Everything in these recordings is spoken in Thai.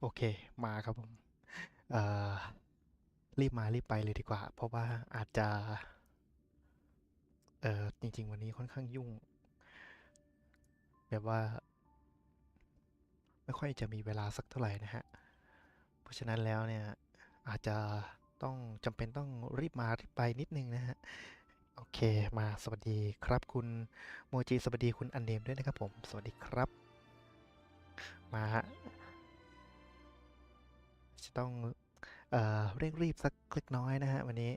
โอเคมาครับผมเอ่อรีบมารีบไปเลยดีกว่า เพราะว่าอาจจะ เอ่อจริง ๆ วันนี้ค่อนข้างยุ่ง แบบว่า ไม่ค่อยจะมีเวลาสักเท่าไหร่นะฮะ เพราะฉะนั้นแล้วเนี่ย อาจจะต้องจำเป็นต้องรีบมารีบไปนิดนึงนะฮะ โอเคมาสวัสดีครับคุณโมจิสวัสดีคุณอันเนมด้วยนะครับผม สวัสดีครับ มาฮะ จะต้อง เอ่อเร่งรีบสักเล็กน้อยนะฮะวันนี้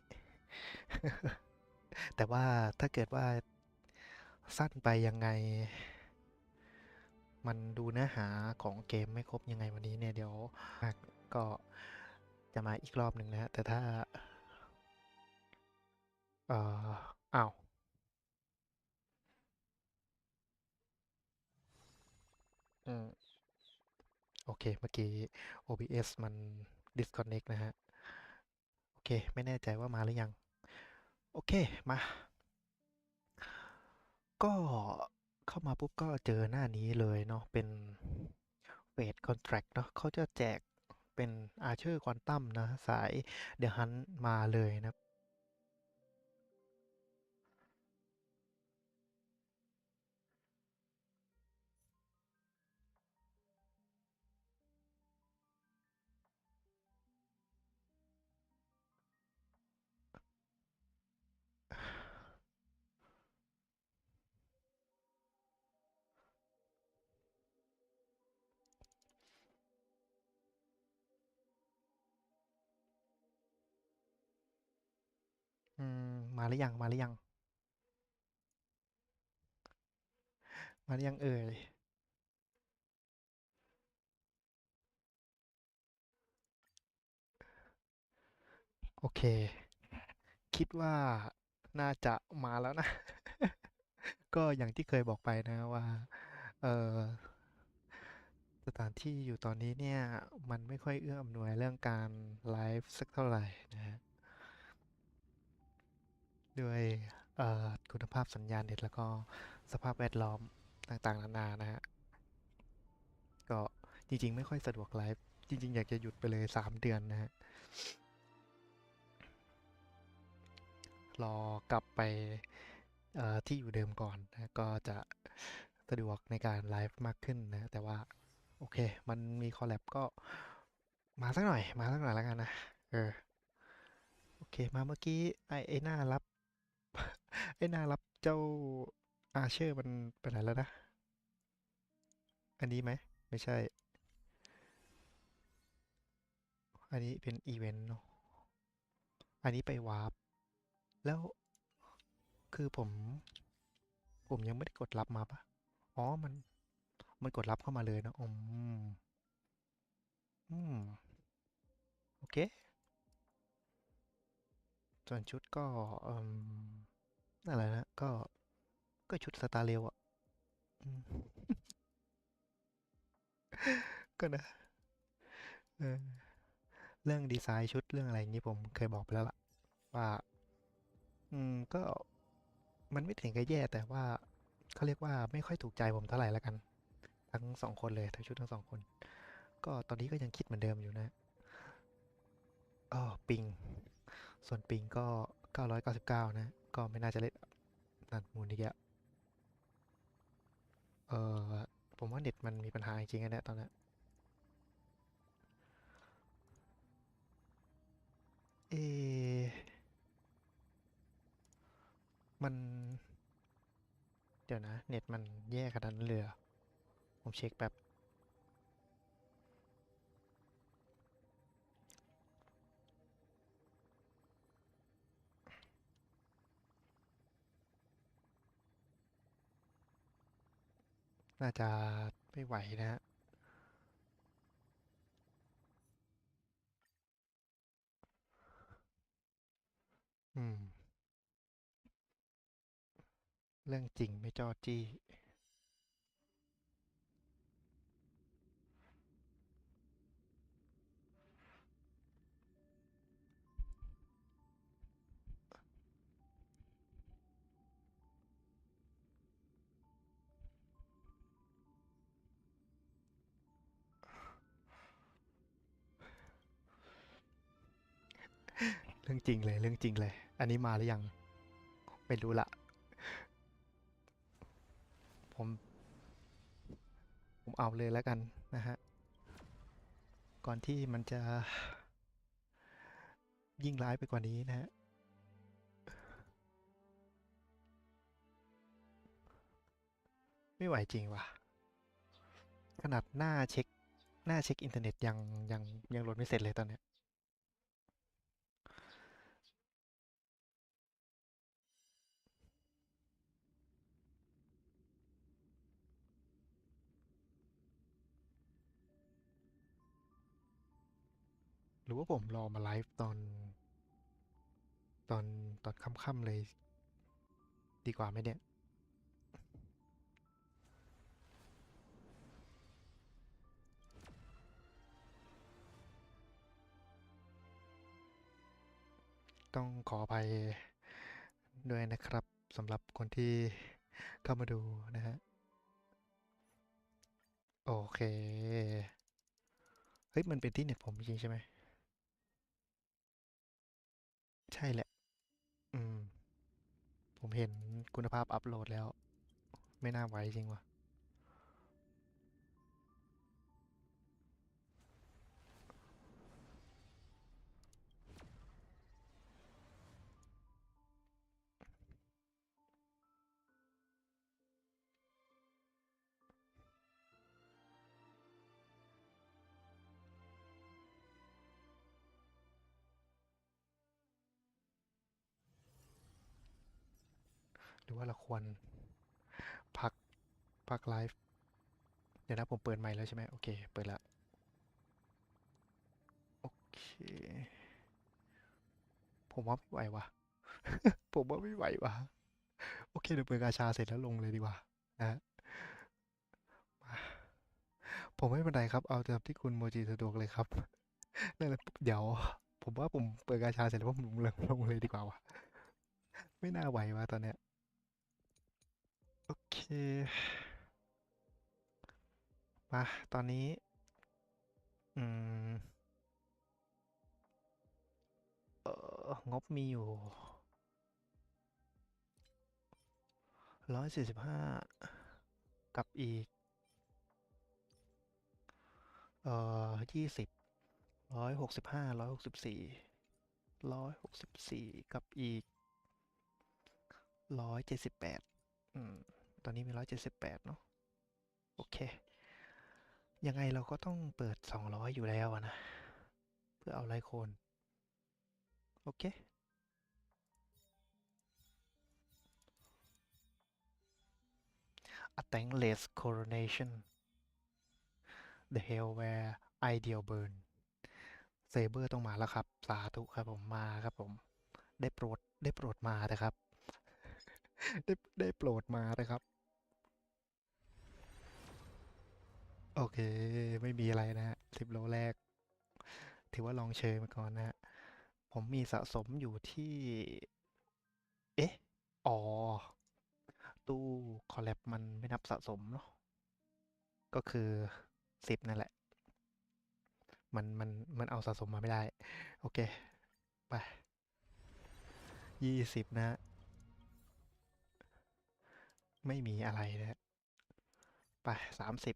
แต่ว่าถ้าเกิดว่าสั้นไปยังไง มันดูเนื้อหาของเกมไม่ครบยังไงวันนี้เนี่ยเดี๋ยวก็จะมาอีกรอบหนึ่งนะฮะแต่ถ้า เอ่ออ้าวอืม อเค เมื่อกี้ OBS มัน disconnect นะฮะ โอเค ไม่แน่ใจว่ามาหรือยัง โอเค มา ก็เข้ามาปุ๊บก็เจอหน้านี้เลยเนาะ เป็น Fate Contract เนาะเขาจะแจกเป็น Archer Quantum นะ สาย The Hunt มาเลยนะ อืม มาหรือยัง มาหรือยัง มาหรือยังเอ่ย โอเค คิดว่าน่าจะมาแล้วนะ ก็อย่างที่เคยบอกไปนะว่า เออสถานที่อยู่ตอนนี้เนี่ย มันไม่ค่อยเอื้ออำนวยเรื่องการไลฟ์สักเท่าไหร่นะฮะ ด้วยคุณภาพสัญญาณเน็ตแล้วก็สภาพแวดล้อมต่างๆ นานานะฮะ ก็จริง ๆ ไม่ค่อยสะดวกไลฟ์จริง ๆ อยากจะหยุดไปเลย 3 เดือนนะฮะ รอกลับไปที่อยู่เดิมก่อนนะก็จะสะดวกในการไลฟ์มากขึ้นนะ แต่ว่า โอเค มันมีคอลแลบก็มาสักหน่อย มาสักหน่อยแล้วกันนะ เออ โอเค มาเมื่อกี้ไอ้ไอ้หน้ารับ ไอ้นารับเจ้าอาเชอร์มันไปไหนแล้วนะ อันนี้ไหม ไม่ใช่ อันนี้เป็นอีเวนต์เนาะ อันนี้ไปวาร์ป แล้วคือผม ผมยังไม่ได้กดรับมาปะอ๋อ มัน มันกดรับเข้ามาเลยนะอืมอืม โอเค ส่วนชุดก็อ่มนั่นแหละนะก็ก็ชุดสตาร์เรลอะอืมก็นะเออเรื่องดีไซน์ชุดเรื่องอะไรอย่างนี้ผมเคยบอกไปแล้วล่ะ ว่า อืมก็มันไม่ถึงกับแย่แต่ว่าเขาเรียกว่าไม่ค่อยถูกใจผมเท่าไหร่แล้วกัน ทั้งสองคนเลยทั้งชุดทั้งสองคน ก็ตอนนี้ก็ยังคิดเหมือนเดิมอยู่นะอ๋อปิง ส่วนปิงก็ 999 นะ ก็ไม่น่าจะเล่นนั่นมูลอีกแล้วเออผมว่าเน็ตมันมีปัญหาจริงๆนะเนี่ยตอนนี้เอ มัน เดี๋ยวนะ เน็ตมันแย่ขนาดนั้นเลยเหรอผมเช็คแบบ น่าจะไม่ไหวนะฮะอืม เรื่องจริงไม่จอจี้ รื่องจริงเลยเรื่องจริงเลย อันนี้มาหรือยัง ไม่รู้ละ ผม ผมเอาเลยแล้วกันนะฮะ ก่อนที่มันจะ ยิ่งร้ายไปกว่านี้นะฮะไม่ไหวจริงว่ะ ขนาดหน้าเช็ค หน้าเช็คอินเทอร์เน็ตยังยังยังโหลดไม่เสร็จเลยตอนเนี้ย รือว่าผมรอมาไลฟ์ตอน ตอนตอนค่ำๆเลย ดีกว่าไหมเนี่ย ต้องขออภัยด้วยนะครับสำหรับคนที่เข้ามาดูนะฮะ โอเค เฮ้ย มันเป็นที่เน็ตผมจริงใช่ไหม ใช่แหละ อืม ผมเห็นคุณภาพอัพโหลดแล้ว ไม่น่าไหวจริงว่ะ รือว่าเราควรพักพักไลฟ์เดี๋ยวนะผมเปิดใหม่แล้วใช่ไหมโอเค เปิดแล้วโอเค ผมว่าไม่ไหววะผมว่าไม่ไหววะโอเคเดี๋ยวเปิดกาชาเสร็จแล้วลงเลยดีกว่านะผมไม่เป็นไรครับ เอาตามที่คุณโมจิสะดวกเลยครับนั่นแหละเดี๋ยว ผมว่าผมเปิดกาชาเสร็จแล้วผมลงเลยลงเลยดีกว่าวะไม่น่าไหววะตอนเนี้ย โอเคมาตอนนี้ อืม เอองบมีอยู่ร้อยสี่สิบห้ากับอีก เอ่อยี่สิบร้อยหกสิบห้าร้อยหกสิบสี่ร้อยหกสิบสี่กับอีกร้อยเจ็ดสิบแปดอืม ตอนนี้มีร้อยเจ็ดสิบแปดเนาะโอเค ยังไงเราก็ต้องเปิดสองร้อยอยู่แล้วนะ เพื่อเอาไลโคน โอเค A thankless coronation The hell where ideal burn เซเบอร์ต้องมาแล้วครับ สาธุครับผมมาครับผม ได้โปรดได้โปรดมานะครับ ได้ได้โปรดมานะครับ โอเค ไม่มีอะไรนะฮะสิบโลแรก ถือว่าลองเชยมาก่อนนะฮะผมมีสะสมอยู่ที่ เอ๊ะ อ๋อ ตู้คอลแลบมันไม่นับสะสมเนาะก็คือสิบนั่นแหละ มันมันมันเอาสะสมมาไม่ได้ โอเค ไปยี่สิบนะ ไม่มีอะไรนะไปสามสิบ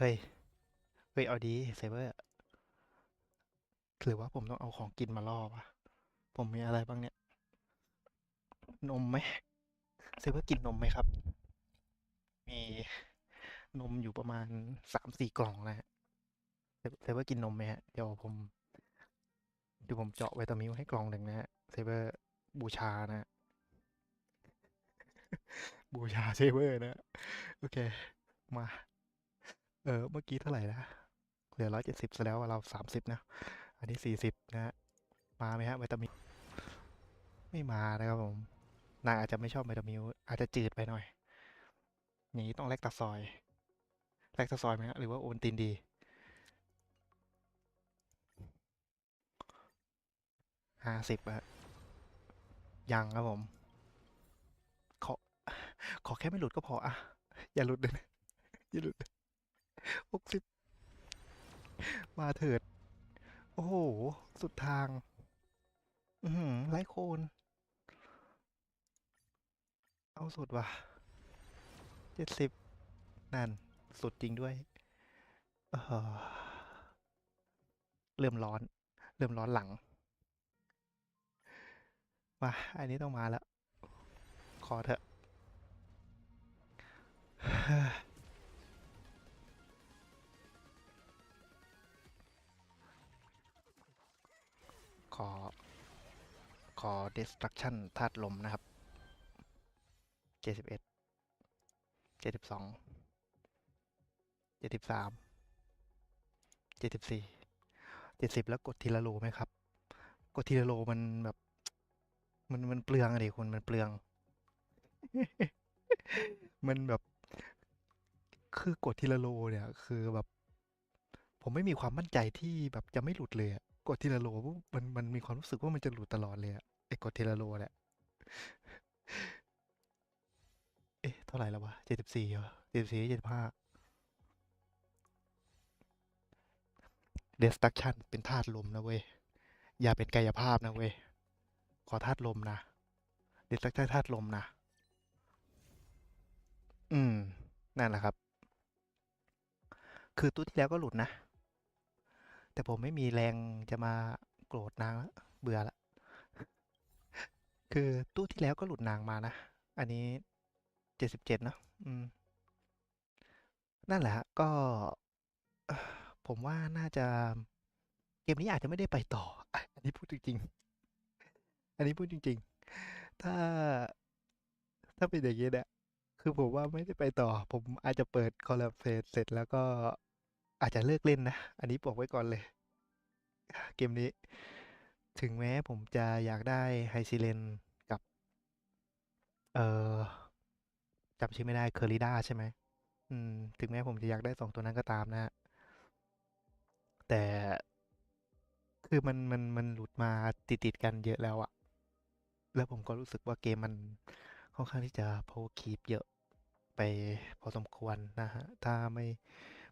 เฮ้ย เฮ้ย เอาดีเซเบอร์หรือว่าผมต้องเอาของกินมาล่อปะผมมีอะไรบ้างเนี่ย นมไหมเซเบอร์กินนมไหมครับ มีนมอยู่ประมาณสามสี่กล่องนะฮะเซเซเบอร์กินนมไหมฮะ เดี๋ยวผมเดี๋ยวผมเจาะไวตามิลให้กล่องหนึ่งนะฮะ เซเบอร์บูชานะฮะบูชาเซเบอร์นะฮะโอเค มา เออเมื่อกี้เท่าไหร่นะเหลือร้อยเจ็ดสิบซะแล้วเราสามสิบนะ อันนี้สี่สิบนะ มาไหมฮะวิตามินไม่มานะครับผมนายอาจจะไม่ชอบวิตามินอาจจะจืดไปหน่อยอย่างนี้ต้องแลคตาซอยแลคตาซอยไหมฮะหรือว่าโอนตินดีห้าสิบอะยังครับผม ขอ ขอแค่ไม่หลุดก็พออะอย่าหลุดเลยอย่าหลุด หกสิบมาเถิด โอ้โห สุดทาง อือหือไร้โคน เอาสุดว่ะเจ็ดสิบนั่น สุดจริงด้วยเออเริ่มร้อน เริ่มร้อนหลังมาอันนี้ต้องมาแล้ว ขอเถอะ ขอ ขอ destruction ธาตุลมนะครับเจ็ดสิบเอ็ดเจ็ดสิบสองเจ็ดสิบสามเจ็ดสิบสี่เจ็ดสิบแล้วกดทีละโลไหมครับ กดทีละโลมันแบบ มันมันเปลืองอะดิคุณมันเปลือง มันแบบ คือกดทีละโลเนี่ย คือแบบ ผมไม่มีความมั่นใจที่แบบจะไม่หลุดเลยอะ กดทีละโลปุ๊บมันมันมีความรู้สึกว่ามันจะหลุดตลอดเลยอะไอ้กดทีละโลเนี่ยเอ๊ะ เท่าไหร่แล้ววะเจ็ดสิบสี่เหรอเจ็ดสิบสี่เจ็ดสิบห้า destruction เป็นธาตุลมนะเว้ย อย่าเป็นกายภาพนะเว้ย ขอธาตุลมนะ destruction ธาตุลมนะ อืม นั่นแหละครับ คือตู้ที่แล้วก็หลุดนะ แต่ผมไม่มีแรงจะมาโกรธนางแล้วเบื่อละ คือตู้ที่แล้วก็หลุดนางมานะ อันนี้เจ็ดสิบเจ็ดเนอะอืม นั่นแหละฮะก็ผมว่าน่าจะเกมนี้อาจจะไม่ได้ไปต่อ อันนี้พูดจริงๆ อันนี้พูดจริง ๆ ถ้าถ้าเป็นอย่างนี้เนี่ยคือผมว่าไม่ได้ไปต่อ ผมอาจจะเปิดคอลแลบเฟสเสร็จแล้วก็ อาจจะเลิกเล่นนะ อันนี้บอกไว้ก่อนเลย เกมนี้ ถึงแม้ผมจะอยากได้ไฮซิเลนกับ เอ่อจำชื่อไม่ได้เคอริด้าใช่ไหมอืม ถึงแม้ผมจะอยากได้สองตัวนั้นก็ตามนะฮะแต่คือมันมันมันหลุดมาติดติดกันเยอะแล้วอะแล้วผมก็รู้สึกว่าเกมมันค่อนข้างที่จะโพคีปเยอะไปพอสมควรนะฮะ ถ้าไม่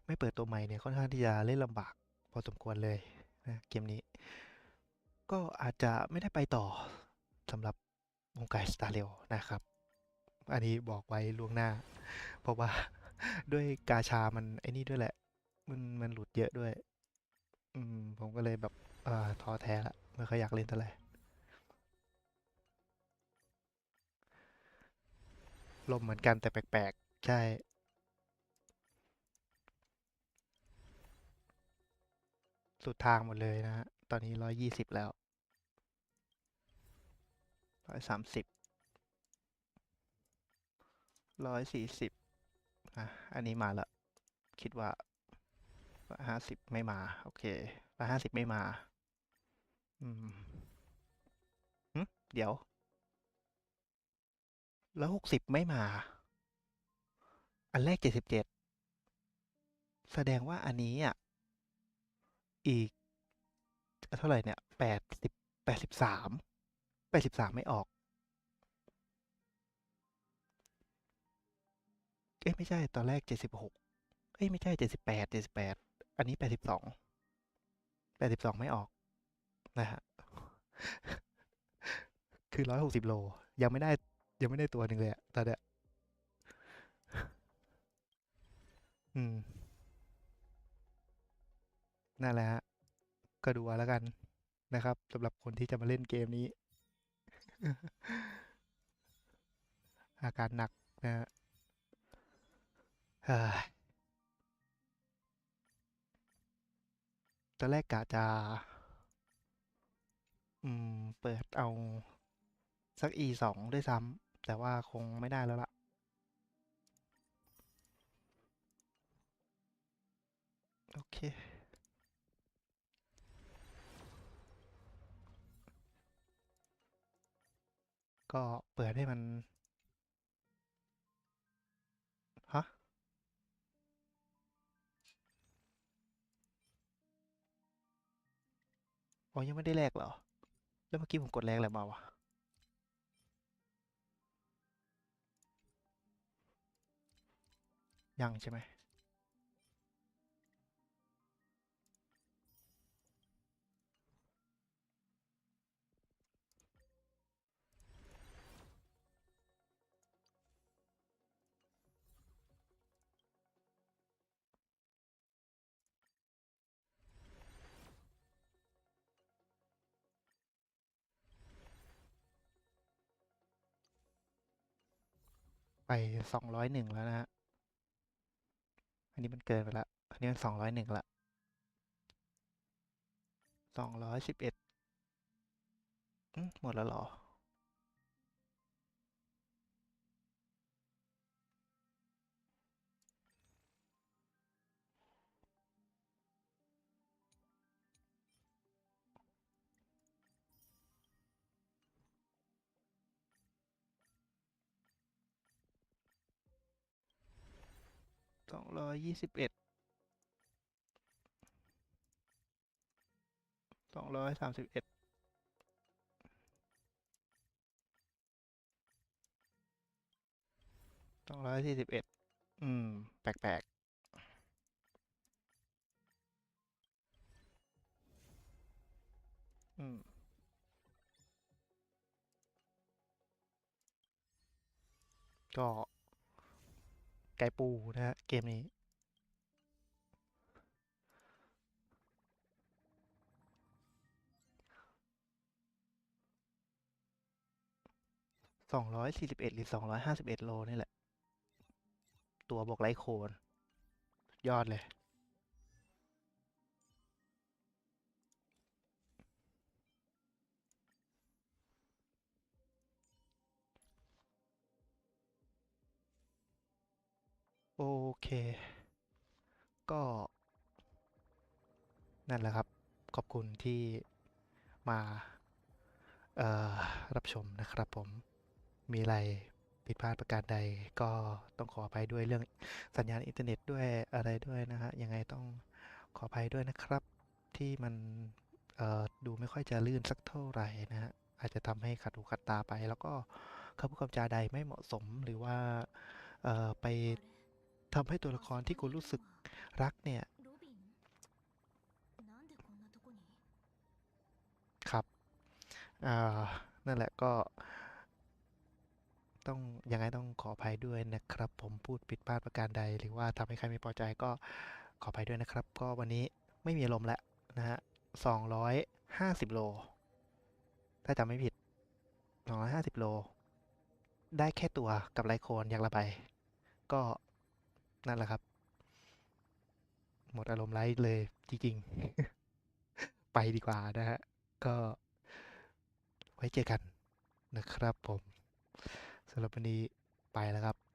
ไม่เปิดตัวใหม่เนี่ยค่อนข้างที่จะเล่นลำบากพอสมควรเลยนะเกมนี้ ก็อาจจะไม่ได้ไปต่อสำหรับวงการสตาร์เรลนะครับ อันนี้บอกไว้ล่วงหน้า เพราะว่าด้วยกาชามันไอ้นี่ด้วยแหละ มันมันหลุดเยอะด้วย อืมผมก็เลยแบบเอ่อท้อแท้ละไม่ค่อยอยากเล่นเท่าไหร่ลมเหมือนกันแต่แปลกๆ ใช่ สุดทางหมดเลยนะฮะ ตอนนี้ร้อยยี่สิบแล้วร้อยสามสิบร้อยสี่สิบอะ อันนี้มาละคิดว่าร้อห้าสิบไม่มา โอเคร้อยห้าสิบไม่มา อืมเดี๋ยวร้อยหกสิบไม่มา อันแรกเจ็ดสิบเจ็ดแสดงว่าอันนี้อะ อีก เท่าไหร่เนี่ยแปดสิบแปดสิบสามแปดสิบสามไม่ออก เอ้ยไม่ใช่ตอนแรกเจ็ดสิบหกเอ้ยไม่ใช่เจ็ดสิบแปดเจ็ดสิบแปดอันนี้แปดสิบสองแปดสิบสองไม่ออกนะฮะคือร้อยหกสิบโล ยังไม่ได้ยังไม่ได้ตัวหนึ่งเลยอะตอนเนี้ยอืม นั่นแหละฮะก็ดูแล้วกันนะครับสำหรับคนที่จะมาเล่นเกมนี้ อาการหนักนะฮะตอนแรกกะจะ อืม เปิดเอา สัก e สองด้วยซ้ำแต่ว่าคงไม่ได้แล้วล่ะ โอเค ก็เปิดให้มันฮะอ๋อยังไม่ได้แลกเหรอ แล้วเมื่อกี้ผมกดแลกอะไรมาวะยังใช่ไหม ไปสองร้อยหนึ่งแล้วนะฮะ อันนี้มันเกินไปละ อันนี้มันสองร้อยหนึ่งละสองร้อยสิบเอ็ดหมดแล้วหรอ องร้อยยี่สิบเอ็ดสองร้อยสามสิบเอ็ดสองร้อยสี่สิบเอ็ดอืม แปลกๆอืมก็ ไก่ปูนะฮะเกมนี้ สองร้อยสี่สิบเอ็ดหรือสองร้อยห้าสิบเอ็ดโลนี่แหละ ตัวบวกไลโคน ยอดเลย โอเค ก็ นั่นแหละครับ ขอบคุณที่มารับชมนะครับผมมีอะไรผิดพลาดประการใดก็ต้องขออภัยด้วยเรื่องสัญญาณอินเทอร์เน็ตด้วยอะไรด้วยนะฮะยังไงต้องขออภัยด้วยนะครับ ที่มันดูไม่ค่อยจะลื่นสักเท่าไหร่นะฮะอาจจะทำให้ขัดหูขัดตาไป แล้วก็คำพูดคำจาใดไม่เหมาะสมหรือว่าอ่อไป ทำให้ตัวละครที่คุณรู้สึกรักเนี่ย ครับนั่นแหละก็ ต้องยังไงต้องขออภัยด้วยนะครับ ผมพูดผิดพลาดประการใด หรือว่าทำให้ใครไม่พอใจก็ขออภัยด้วยนะครับ ก็วันนี้ไม่มีลมแล้วนะฮะสองร้อยห้าสิบโล ถ้าจำไม่ผิดสองร้อยห้าสิบโล ได้แค่ตัวกับไลโคนอย่างละใบก็ นั่นแหละครับ หมดอารมณ์ไลฟ์เลยจริงๆ ไปดีกว่านะฮะ ก็ไว้เจอกันนะครับผมสำหรับวันนี้ไปแล้วครับ